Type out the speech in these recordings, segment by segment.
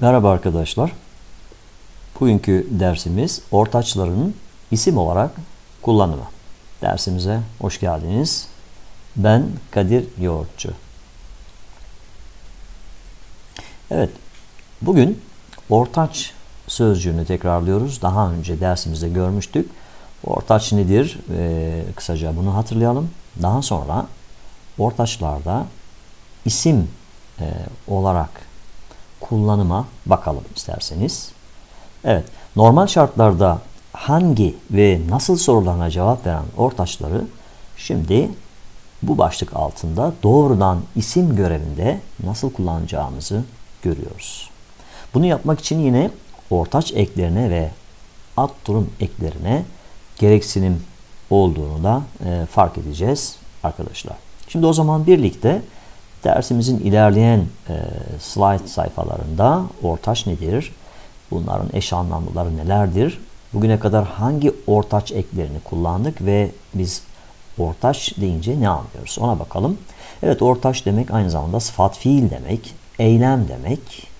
Merhaba arkadaşlar. Bugünkü dersimiz ortaçların isim olarak kullanımı. Dersimize hoş geldiniz. Ben Kadir Yoğurtçu. Evet, bugün ortaç sözcüğünü tekrarlıyoruz. Daha önce dersimizde görmüştük. Ortaç nedir? Ee, kısaca bunu hatırlayalım. Daha sonra ortaçlarda isim e, olarak kullanıma bakalım isterseniz. Evet, normal şartlarda hangi ve nasıl sorularına cevap veren ortaçları şimdi bu başlık altında doğrudan isim görevinde nasıl kullanacağımızı görüyoruz. Bunu yapmak için yine ortaç eklerine ve ad durum eklerine gereksinim olduğunu da e, fark edeceğiz arkadaşlar. Şimdi o zaman birlikte dersimizin ilerleyen e, slide sayfalarında ortaç nedir? Bunların eş anlamlıları nelerdir? Bugüne kadar hangi ortaç eklerini kullandık ve biz ortaç deyince ne anlıyoruz? Ona bakalım. Evet ortaç demek aynı zamanda sıfat fiil demek, eylem demek.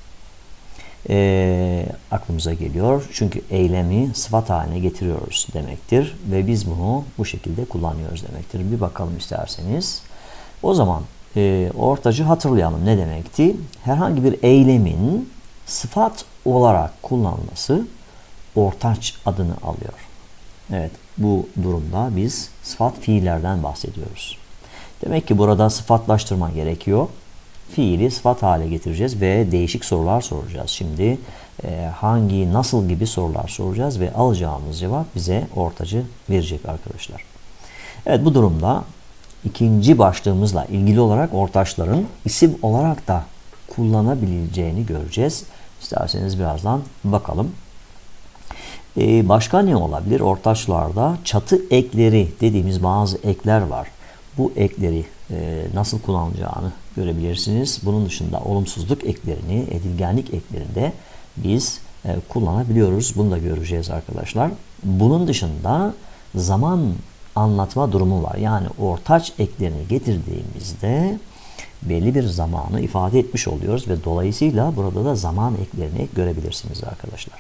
E, aklımıza geliyor. Çünkü eylemi sıfat haline getiriyoruz demektir. Ve biz bunu bu şekilde kullanıyoruz demektir. Bir bakalım isterseniz. O zaman e, ortacı hatırlayalım ne demekti? Herhangi bir eylemin sıfat olarak kullanılması ortaç adını alıyor. Evet bu durumda biz sıfat fiillerden bahsediyoruz. Demek ki burada sıfatlaştırma gerekiyor. Fiili sıfat hale getireceğiz ve değişik sorular soracağız. Şimdi e, hangi, nasıl gibi sorular soracağız ve alacağımız cevap bize ortacı verecek arkadaşlar. Evet bu durumda ikinci başlığımızla ilgili olarak ortaçların isim olarak da kullanabileceğini göreceğiz. İsterseniz birazdan bakalım. Ee, başka ne olabilir? Ortaçlarda çatı ekleri dediğimiz bazı ekler var. Bu ekleri e, nasıl kullanılacağını görebilirsiniz. Bunun dışında olumsuzluk eklerini, edilgenlik eklerinde biz e, kullanabiliyoruz. Bunu da göreceğiz arkadaşlar. Bunun dışında zaman anlatma durumu var. Yani ortaç eklerini getirdiğimizde belli bir zamanı ifade etmiş oluyoruz ve dolayısıyla burada da zaman eklerini görebilirsiniz arkadaşlar.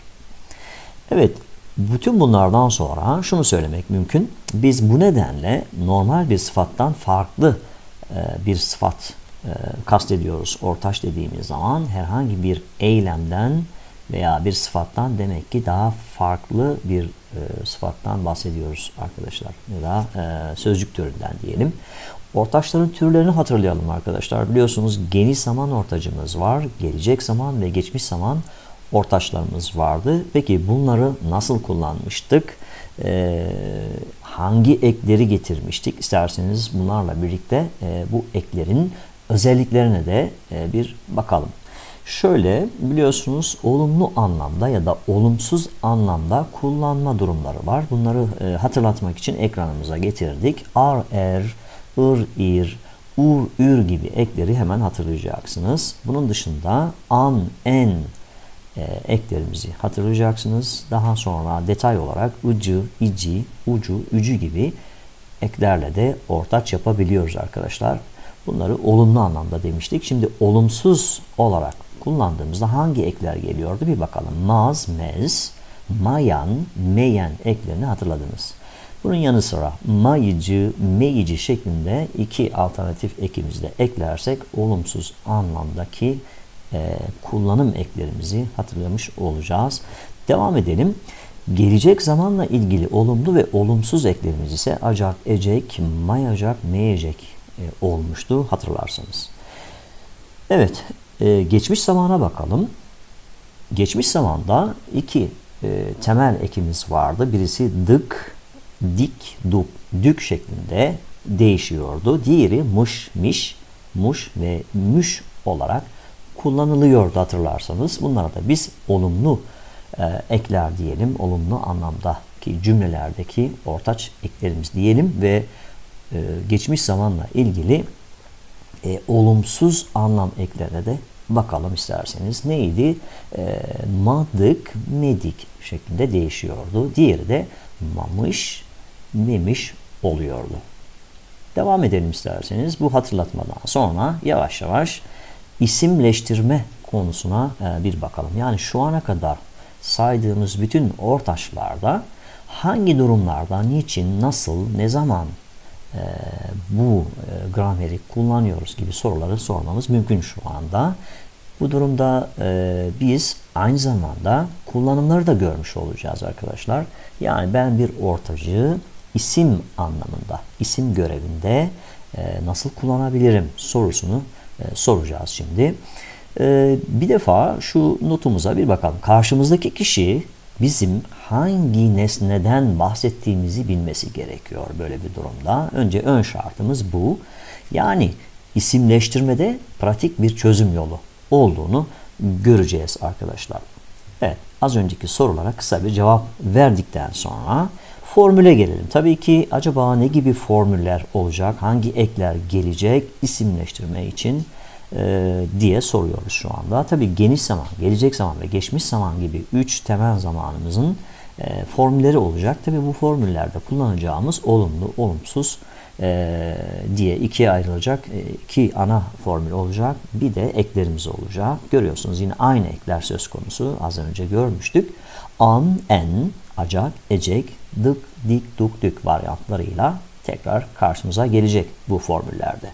Evet, bütün bunlardan sonra şunu söylemek mümkün. Biz bu nedenle normal bir sıfattan farklı e, bir sıfat e, kastediyoruz. Ortaç dediğimiz zaman herhangi bir eylemden veya bir sıfattan demek ki daha farklı bir e, sıfattan bahsediyoruz arkadaşlar. Ya da sözcük türünden diyelim. Ortaçların türlerini hatırlayalım arkadaşlar. Biliyorsunuz geniş zaman ortacımız var. Gelecek zaman ve geçmiş zaman ortaçlarımız vardı. Peki bunları nasıl kullanmıştık? E, hangi ekleri getirmiştik? İsterseniz bunlarla birlikte e, bu eklerin özelliklerine de e, bir bakalım. Şöyle biliyorsunuz olumlu anlamda ya da olumsuz anlamda kullanma durumları var. Bunları e, hatırlatmak için ekranımıza getirdik. Ar, er, ır, ir, ur, ür gibi ekleri hemen hatırlayacaksınız. Bunun dışında an, en e, eklerimizi hatırlayacaksınız. Daha sonra detay olarak ıcı, ici, ucu, ücü gibi eklerle de ortaç yapabiliyoruz arkadaşlar. Bunları olumlu anlamda demiştik. Şimdi olumsuz olarak kullandığımızda hangi ekler geliyordu bir bakalım. Maz, mez, mayan, meyen eklerini hatırladınız. Bunun yanı sıra mayıcı, meyici şeklinde iki alternatif ekimizde eklersek olumsuz anlamdaki e, kullanım eklerimizi hatırlamış olacağız. Devam edelim. Gelecek zamanla ilgili olumlu ve olumsuz eklerimiz ise acak, ecek, mayacak, meyecek e, olmuştu hatırlarsanız. Evet, e, geçmiş zamana bakalım. Geçmiş zamanda iki e, temel ekimiz vardı. Birisi dık, dik, duk, dük şeklinde değişiyordu. Diğeri mış, miş, muş ve müş olarak kullanılıyordu hatırlarsanız. Bunlara da biz olumlu e, ekler diyelim. Olumlu anlamdaki cümlelerdeki ortaç eklerimiz diyelim ve e, geçmiş zamanla ilgili e, olumsuz anlam eklerine de bakalım isterseniz. Neydi? E, madık, medik şeklinde değişiyordu. Diğeri de mamış, memiş oluyordu. Devam edelim isterseniz. Bu hatırlatmadan sonra yavaş yavaş isimleştirme konusuna e, bir bakalım. Yani şu ana kadar saydığımız bütün ortaçlarda hangi durumlarda, niçin, nasıl, ne zaman e, bu e, grameri kullanıyoruz gibi soruları sormamız mümkün şu anda. Bu durumda biz aynı zamanda kullanımları da görmüş olacağız arkadaşlar. Yani ben bir ortacı isim anlamında, isim görevinde e, nasıl kullanabilirim sorusunu e, soracağız şimdi. E, bir defa şu notumuza bir bakalım. Karşımızdaki kişi bizim hangi nesneden bahsettiğimizi bilmesi gerekiyor böyle bir durumda. Önce ön şartımız bu. Yani isimleştirmede pratik bir çözüm yolu olduğunu göreceğiz arkadaşlar. Evet, az önceki sorulara kısa bir cevap verdikten sonra formüle gelelim. Tabii ki acaba ne gibi formüller olacak, hangi ekler gelecek isimleştirme için e, diye soruyoruz şu anda. Tabii geniş zaman, gelecek zaman ve geçmiş zaman gibi üç temel zamanımızın e, formülleri olacak. Tabii bu formüllerde kullanacağımız olumlu, olumsuz e, diye ikiye ayrılacak e, iki ana formül olacak. Bir de eklerimiz olacak. Görüyorsunuz yine aynı ekler söz konusu. Az önce görmüştük. An, en, acak, ecek, dık, dik, duk, dük varyantlarıyla tekrar karşımıza gelecek bu formüllerde.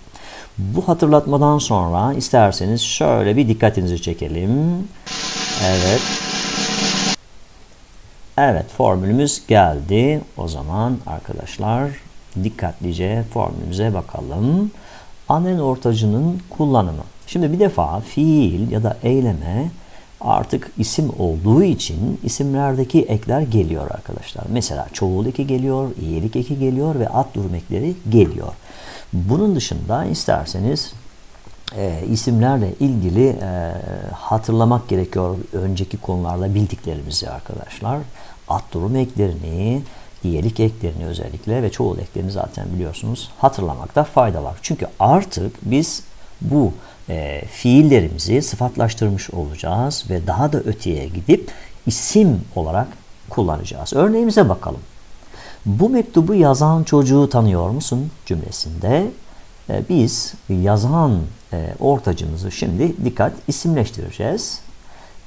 Bu hatırlatmadan sonra isterseniz şöyle bir dikkatinizi çekelim. Evet. Evet formülümüz geldi. O zaman arkadaşlar dikkatlice formülümüze bakalım. Anen ortacının kullanımı. Şimdi bir defa fiil ya da eyleme artık isim olduğu için isimlerdeki ekler geliyor arkadaşlar. Mesela çoğul eki geliyor, iyilik eki geliyor ve ad durum ekleri geliyor. Bunun dışında isterseniz e, isimlerle ilgili e, hatırlamak gerekiyor önceki konularda bildiklerimizi arkadaşlar. Ad durum eklerini, iyilik eklerini özellikle ve çoğul eklerini zaten biliyorsunuz hatırlamakta fayda var. Çünkü artık biz bu e, fiillerimizi sıfatlaştırmış olacağız ve daha da öteye gidip isim olarak kullanacağız. Örneğimize bakalım. Bu mektubu yazan çocuğu tanıyor musun cümlesinde e, biz yazan e, ortacımızı şimdi dikkat isimleştireceğiz.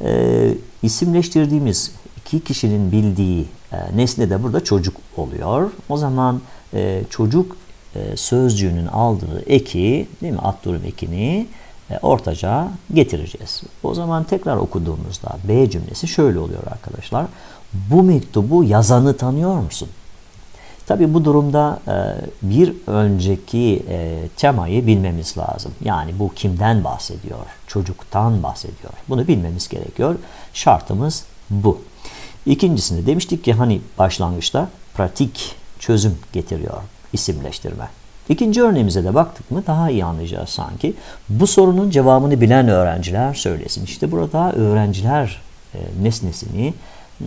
E, isimleştirdiğimiz iki kişinin bildiği e, nesne de burada çocuk oluyor. O zaman e, çocuk e, sözcüğünün aldığı eki, değil mi? Ad ekini ortaca getireceğiz. O zaman tekrar okuduğumuzda B cümlesi şöyle oluyor arkadaşlar. Bu mektubu yazanı tanıyor musun? Tabi bu durumda e, bir önceki e, temayı bilmemiz lazım. Yani bu kimden bahsediyor? Çocuktan bahsediyor. Bunu bilmemiz gerekiyor. Şartımız bu. İkincisinde demiştik ki hani başlangıçta pratik çözüm getiriyor isimleştirme. İkinci örneğimize de baktık mı daha iyi anlayacağız sanki. Bu sorunun cevabını bilen öğrenciler söylesin. İşte burada öğrenciler e, nesnesini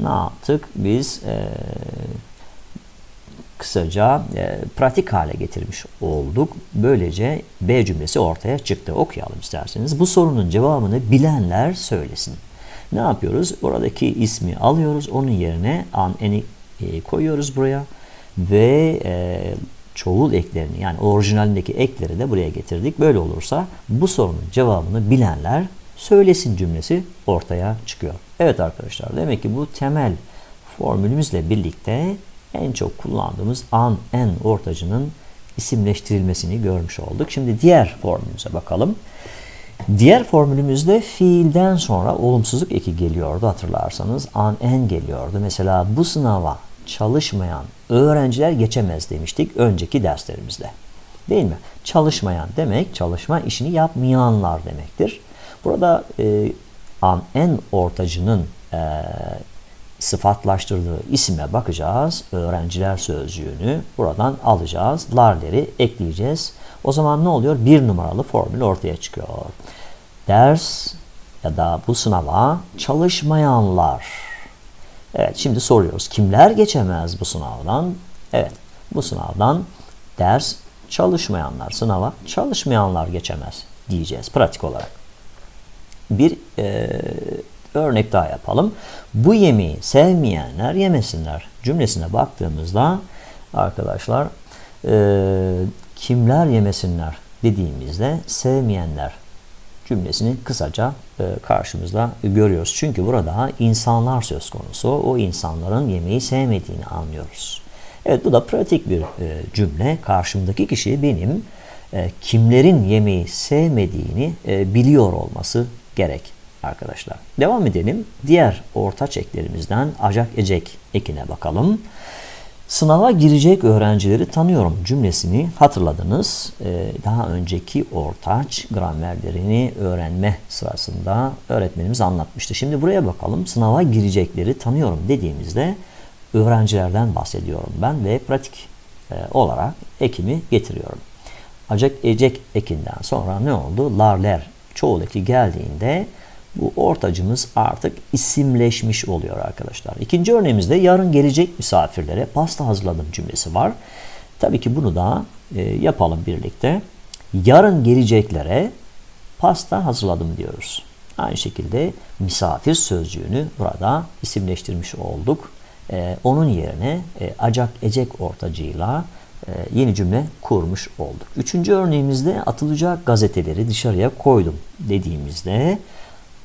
ne yaptık? Biz e, kısaca e, pratik hale getirmiş olduk. Böylece B cümlesi ortaya çıktı. Okuyalım isterseniz. Bu sorunun cevabını bilenler söylesin. Ne yapıyoruz? Oradaki ismi alıyoruz. Onun yerine an eni e, koyuyoruz buraya ve e, çoğul eklerini yani orijinalindeki ekleri de buraya getirdik. Böyle olursa bu sorunun cevabını bilenler söylesin cümlesi ortaya çıkıyor. Evet arkadaşlar demek ki bu temel formülümüzle birlikte en çok kullandığımız an en ortacının isimleştirilmesini görmüş olduk. Şimdi diğer formülümüze bakalım. Diğer formülümüzde fiilden sonra olumsuzluk eki geliyordu hatırlarsanız. An en geliyordu. Mesela bu sınava çalışmayan öğrenciler geçemez demiştik önceki derslerimizde. Değil mi? Çalışmayan demek çalışma işini yapmayanlar demektir. Burada e, an en ortacının e, sıfatlaştırdığı isime bakacağız. Öğrenciler sözcüğünü buradan alacağız. Larleri ekleyeceğiz. O zaman ne oluyor? Bir numaralı formül ortaya çıkıyor. Ders ya da bu sınava çalışmayanlar Evet şimdi soruyoruz. Kimler geçemez bu sınavdan? Evet bu sınavdan ders çalışmayanlar, sınava çalışmayanlar geçemez diyeceğiz pratik olarak. Bir e, örnek daha yapalım. Bu yemeği sevmeyenler yemesinler cümlesine baktığımızda arkadaşlar e, kimler yemesinler dediğimizde sevmeyenler cümlesini kısaca karşımızda görüyoruz. Çünkü burada insanlar söz konusu. O insanların yemeği sevmediğini anlıyoruz. Evet bu da pratik bir e, cümle. Karşımdaki kişi benim e, kimlerin yemeği sevmediğini e, biliyor olması gerek arkadaşlar. Devam edelim. Diğer ortaç eklerimizden acak ecek ekine bakalım. Sınava girecek öğrencileri tanıyorum cümlesini hatırladınız. Ee, daha önceki ortaç gramerlerini öğrenme sırasında öğretmenimiz anlatmıştı. Şimdi buraya bakalım. Sınava girecekleri tanıyorum dediğimizde öğrencilerden bahsediyorum ben ve pratik e, olarak ekimi getiriyorum. Acak ecek ekinden sonra ne oldu? Larler çoğul eki geldiğinde bu ortacımız artık isimleşmiş oluyor arkadaşlar. İkinci örneğimizde yarın gelecek misafirlere pasta hazırladım cümlesi var. Tabii ki bunu da e, yapalım birlikte. Yarın geleceklere pasta hazırladım diyoruz. Aynı şekilde misafir sözcüğünü burada isimleştirmiş olduk. E, onun yerine e, acak ecek ortacıyla e, yeni cümle kurmuş olduk. Üçüncü örneğimizde atılacak gazeteleri dışarıya koydum dediğimizde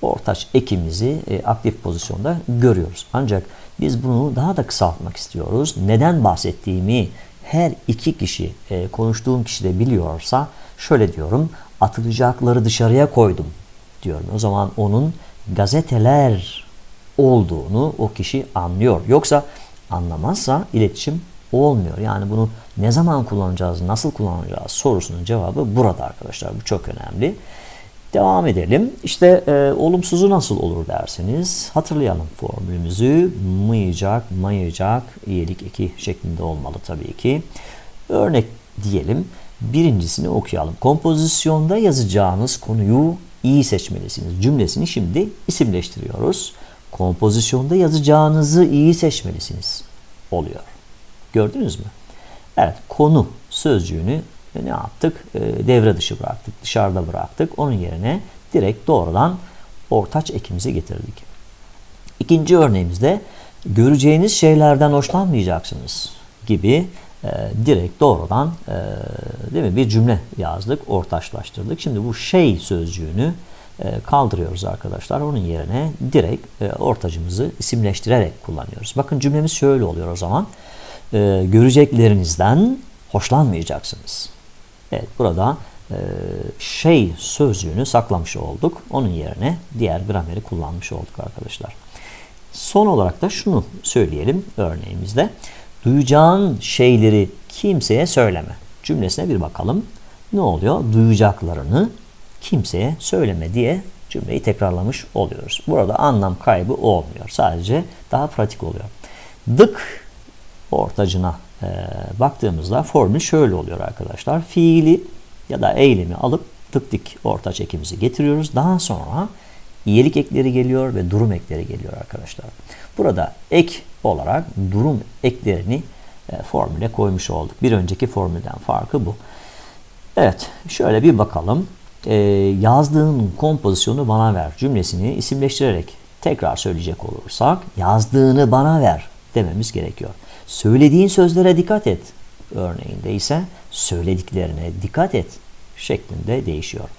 ortaç ekimizi e, aktif pozisyonda görüyoruz. Ancak biz bunu daha da kısaltmak istiyoruz. Neden bahsettiğimi her iki kişi e, konuştuğum kişi de biliyorsa şöyle diyorum atılacakları dışarıya koydum diyorum. O zaman onun gazeteler olduğunu o kişi anlıyor. Yoksa anlamazsa iletişim olmuyor. Yani bunu ne zaman kullanacağız, nasıl kullanacağız sorusunun cevabı burada arkadaşlar. Bu çok önemli. Devam edelim. İşte e, olumsuzu nasıl olur derseniz hatırlayalım formülümüzü. Mıyacak, mayacak, iyilik eki şeklinde olmalı tabii ki. Örnek diyelim. Birincisini okuyalım. Kompozisyonda yazacağınız konuyu iyi seçmelisiniz. Cümlesini şimdi isimleştiriyoruz. Kompozisyonda yazacağınızı iyi seçmelisiniz oluyor. Gördünüz mü? Evet, konu sözcüğünü ne yaptık? E, devre dışı bıraktık, dışarıda bıraktık. Onun yerine direkt doğrudan ortaç ekimizi getirdik. İkinci örneğimizde göreceğiniz şeylerden hoşlanmayacaksınız gibi e, direkt doğrudan e, değil mi bir cümle yazdık, ortaçlaştırdık. Şimdi bu şey sözcüğünü e, kaldırıyoruz arkadaşlar. Onun yerine direkt ortacımızı isimleştirerek kullanıyoruz. Bakın cümlemiz şöyle oluyor o zaman. Göreceklerinizden hoşlanmayacaksınız. Evet burada e, şey sözcüğünü saklamış olduk. Onun yerine diğer grameri kullanmış olduk arkadaşlar. Son olarak da şunu söyleyelim örneğimizde. Duyacağın şeyleri kimseye söyleme. Cümlesine bir bakalım. Ne oluyor? Duyacaklarını kimseye söyleme diye cümleyi tekrarlamış oluyoruz. Burada anlam kaybı olmuyor. Sadece daha pratik oluyor. Dık ortacına e, baktığımızda formül şöyle oluyor arkadaşlar. Fiili ya da eylemi alıp tık dik orta çekimizi getiriyoruz. Daha sonra iyilik ekleri geliyor ve durum ekleri geliyor arkadaşlar. Burada ek olarak durum eklerini e, formüle koymuş olduk. Bir önceki formülden farkı bu. Evet şöyle bir bakalım. E, yazdığın kompozisyonu bana ver cümlesini isimleştirerek tekrar söyleyecek olursak yazdığını bana ver dememiz gerekiyor. Söylediğin sözlere dikkat et. Örneğinde ise söylediklerine dikkat et şeklinde değişiyor.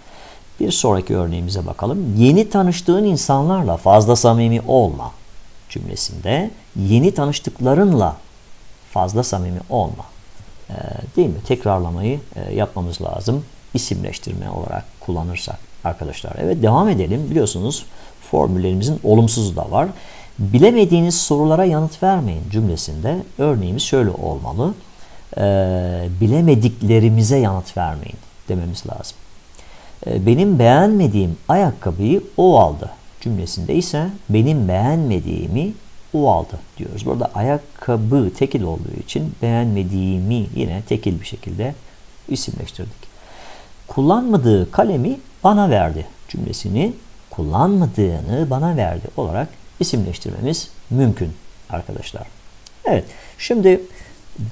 Bir sonraki örneğimize bakalım. Yeni tanıştığın insanlarla fazla samimi olma cümlesinde yeni tanıştıklarınla fazla samimi olma. Ee, değil mi? Tekrarlamayı e, yapmamız lazım. İsimleştirme olarak kullanırsak arkadaşlar. Evet devam edelim. Biliyorsunuz formüllerimizin olumsuzu da var. Bilemediğiniz sorulara yanıt vermeyin cümlesinde örneğimiz şöyle olmalı. E, bilemediklerimize yanıt vermeyin dememiz lazım. E, benim beğenmediğim ayakkabıyı o aldı cümlesinde ise benim beğenmediğimi o aldı diyoruz. Burada ayakkabı tekil olduğu için beğenmediğimi yine tekil bir şekilde isimleştirdik. Kullanmadığı kalemi bana verdi cümlesini kullanmadığını bana verdi olarak isimleştirmemiz mümkün arkadaşlar. Evet. Şimdi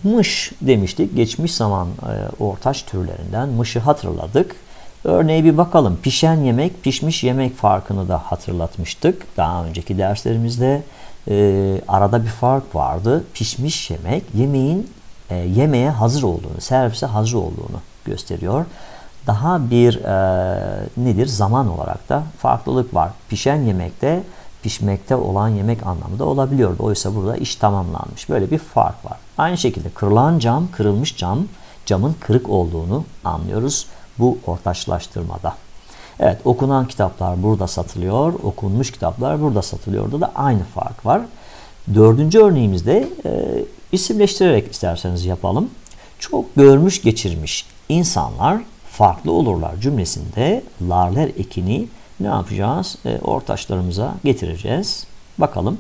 mış demiştik. Geçmiş zaman e, ortaç türlerinden mışı hatırladık. Örneğe bir bakalım. Pişen yemek, pişmiş yemek farkını da hatırlatmıştık. Daha önceki derslerimizde e, arada bir fark vardı. Pişmiş yemek yemeğin e, yemeğe hazır olduğunu, servise hazır olduğunu gösteriyor. Daha bir e, nedir zaman olarak da farklılık var. Pişen yemekte pişmekte olan yemek anlamında olabiliyordu. Oysa burada iş tamamlanmış. Böyle bir fark var. Aynı şekilde kırılan cam, kırılmış cam, camın kırık olduğunu anlıyoruz bu ortaçlaştırmada. Evet okunan kitaplar burada satılıyor, okunmuş kitaplar burada satılıyordu da aynı fark var. Dördüncü örneğimizde e, isimleştirerek isterseniz yapalım. Çok görmüş geçirmiş insanlar farklı olurlar cümlesinde larler ekini ne yapacağız? E, ortaçlarımıza getireceğiz. Bakalım.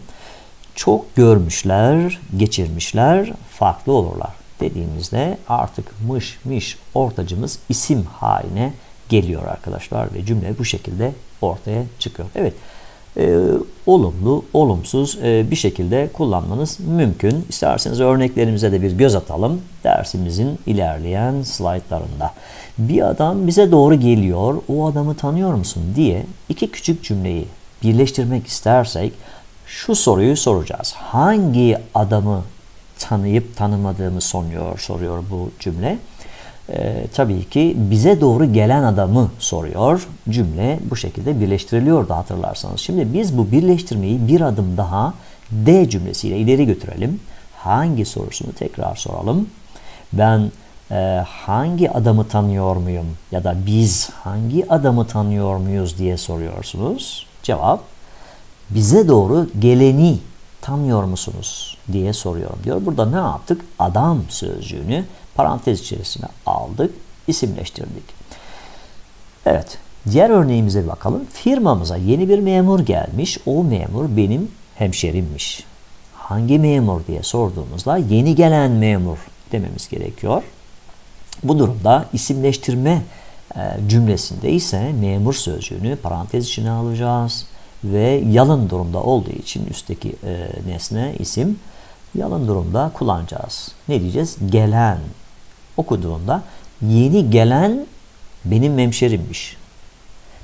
Çok görmüşler, geçirmişler, farklı olurlar dediğimizde artık mış miş ortacımız isim haline geliyor arkadaşlar ve cümle bu şekilde ortaya çıkıyor. Evet e, olumlu, olumsuz e, bir şekilde kullanmanız mümkün. İsterseniz örneklerimize de bir göz atalım dersimizin ilerleyen slaytlarında. Bir adam bize doğru geliyor, o adamı tanıyor musun diye iki küçük cümleyi birleştirmek istersek şu soruyu soracağız. Hangi adamı tanıyıp tanımadığımı soruyor, soruyor bu cümle. Ee, tabii ki bize doğru gelen adamı soruyor. Cümle bu şekilde birleştiriliyordu hatırlarsanız. Şimdi biz bu birleştirmeyi bir adım daha D cümlesiyle ileri götürelim. Hangi sorusunu tekrar soralım. Ben e, hangi adamı tanıyor muyum ya da biz hangi adamı tanıyor muyuz diye soruyorsunuz. Cevap bize doğru geleni tanıyor musunuz diye soruyorum diyor. Burada ne yaptık? Adam sözcüğünü parantez içerisine aldık, isimleştirdik. Evet, diğer örneğimize bir bakalım. Firmamıza yeni bir memur gelmiş. O memur benim hemşerimmiş. Hangi memur diye sorduğumuzda yeni gelen memur dememiz gerekiyor. Bu durumda isimleştirme e, cümlesinde ise memur sözcüğünü parantez içine alacağız ve yalın durumda olduğu için üstteki e, nesne isim yalın durumda kullanacağız. Ne diyeceğiz? Gelen okuduğunda yeni gelen benim hemşerimmiş.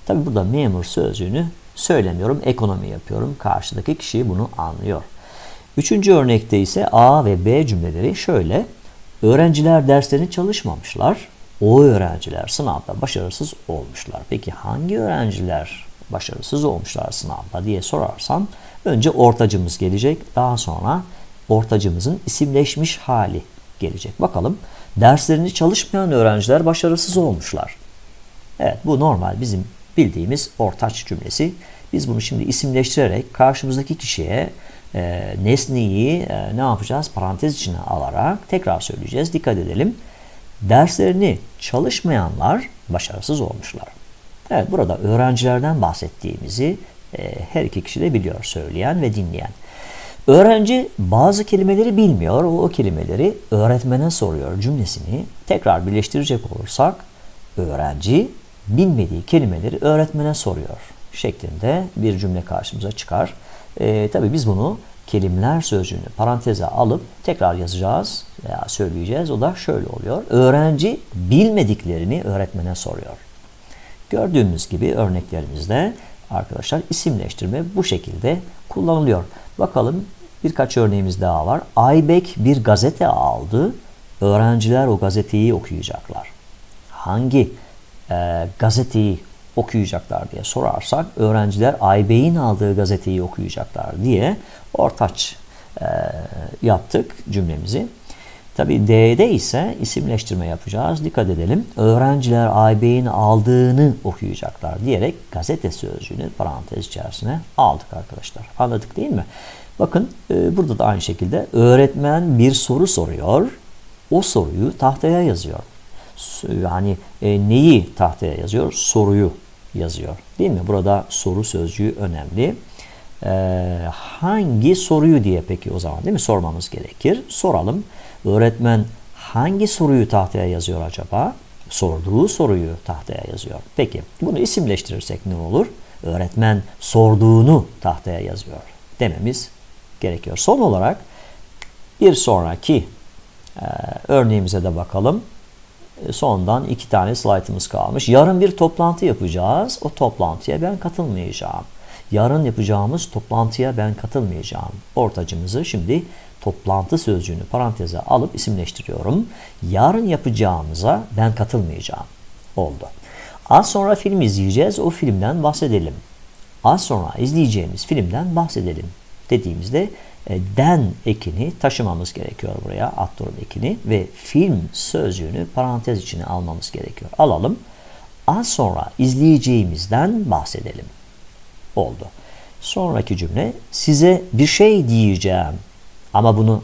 Tabi burada memur sözcüğünü söylemiyorum, ekonomi yapıyorum. Karşıdaki kişi bunu anlıyor. Üçüncü örnekte ise A ve B cümleleri şöyle. Öğrenciler derslerini çalışmamışlar. O öğrenciler sınavda başarısız olmuşlar. Peki hangi öğrenciler başarısız olmuşlar sınavda diye sorarsam önce ortacımız gelecek. Daha sonra ortacımızın isimleşmiş hali gelecek. Bakalım derslerini çalışmayan öğrenciler başarısız olmuşlar. Evet bu normal bizim bildiğimiz ortaç cümlesi. Biz bunu şimdi isimleştirerek karşımızdaki kişiye e, nesneyi e, ne yapacağız? Parantez içine alarak tekrar söyleyeceğiz. Dikkat edelim. Derslerini çalışmayanlar başarısız olmuşlar. Evet burada öğrencilerden bahsettiğimizi e, her iki kişi de biliyor söyleyen ve dinleyen. Öğrenci bazı kelimeleri bilmiyor. O, o kelimeleri öğretmene soruyor cümlesini tekrar birleştirecek olursak öğrenci bilmediği kelimeleri öğretmene soruyor şeklinde bir cümle karşımıza çıkar. E, tabii biz bunu kelimeler sözcüğünü paranteze alıp tekrar yazacağız veya söyleyeceğiz. O da şöyle oluyor. Öğrenci bilmediklerini öğretmene soruyor. Gördüğümüz gibi örneklerimizde arkadaşlar isimleştirme bu şekilde kullanılıyor. Bakalım birkaç örneğimiz daha var. Aybek bir gazete aldı. Öğrenciler o gazeteyi okuyacaklar. Hangi e, gazeteyi okuyacaklar diye sorarsak öğrenciler Aybek'in aldığı gazeteyi okuyacaklar diye ortaç e, yaptık cümlemizi. Tabi D'de ise isimleştirme yapacağız. Dikkat edelim. Öğrenciler AB'nin aldığını okuyacaklar diyerek gazete sözcüğünü parantez içerisine aldık arkadaşlar. Anladık değil mi? Bakın e, burada da aynı şekilde öğretmen bir soru soruyor. O soruyu tahtaya yazıyor. Yani e, neyi tahtaya yazıyor? Soruyu yazıyor. Değil mi? Burada soru sözcüğü önemli. E, hangi soruyu diye peki o zaman değil mi sormamız gerekir? Soralım. Öğretmen hangi soruyu tahtaya yazıyor acaba? Sorduğu soruyu tahtaya yazıyor. Peki bunu isimleştirirsek ne olur? Öğretmen sorduğunu tahtaya yazıyor dememiz gerekiyor. Son olarak bir sonraki e, örneğimize de bakalım. E, sondan iki tane slaytımız kalmış. Yarın bir toplantı yapacağız. O toplantıya ben katılmayacağım. Yarın yapacağımız toplantıya ben katılmayacağım. Ortacımızı şimdi toplantı sözcüğünü paranteze alıp isimleştiriyorum. Yarın yapacağımıza ben katılmayacağım. Oldu. Az sonra film izleyeceğiz. O filmden bahsedelim. Az sonra izleyeceğimiz filmden bahsedelim dediğimizde e, den ekini taşımamız gerekiyor buraya. Attorun ekini ve film sözcüğünü parantez içine almamız gerekiyor. Alalım. Az sonra izleyeceğimizden bahsedelim. Oldu. Sonraki cümle size bir şey diyeceğim ama bunu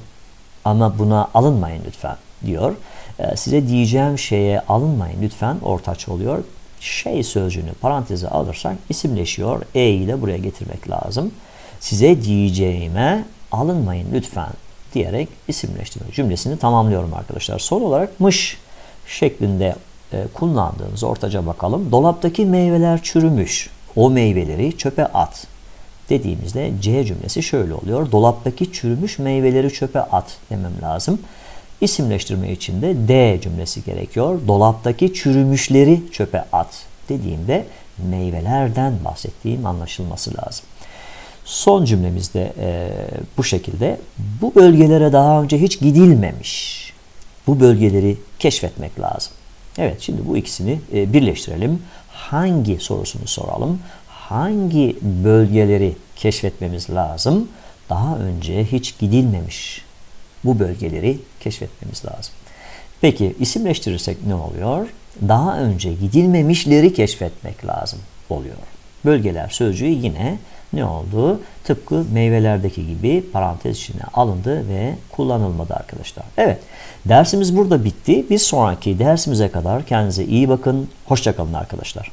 ama buna alınmayın lütfen diyor. E, size diyeceğim şeye alınmayın lütfen ortaç oluyor. Şey sözcüğünü paranteze alırsak isimleşiyor. E ile buraya getirmek lazım. Size diyeceğime alınmayın lütfen diyerek isimleştirme cümlesini tamamlıyorum arkadaşlar. Son olarak mış şeklinde e, kullandığımız ortaca bakalım. Dolaptaki meyveler çürümüş. O meyveleri çöpe at dediğimizde C cümlesi şöyle oluyor. Dolaptaki çürümüş meyveleri çöpe at demem lazım. İsimleştirme için de D cümlesi gerekiyor. Dolaptaki çürümüşleri çöpe at dediğimde meyvelerden bahsettiğim anlaşılması lazım. Son cümlemizde e, bu şekilde. Bu bölgelere daha önce hiç gidilmemiş. Bu bölgeleri keşfetmek lazım. Evet şimdi bu ikisini e, birleştirelim. Hangi sorusunu soralım. Hangi bölgeleri keşfetmemiz lazım? Daha önce hiç gidilmemiş. Bu bölgeleri keşfetmemiz lazım. Peki isimleştirirsek ne oluyor? Daha önce gidilmemişleri keşfetmek lazım oluyor. Bölgeler sözcüğü yine ne oldu? Tıpkı meyvelerdeki gibi parantez içine alındı ve kullanılmadı arkadaşlar. Evet dersimiz burada bitti. Bir sonraki dersimize kadar kendinize iyi bakın. Hoşçakalın arkadaşlar.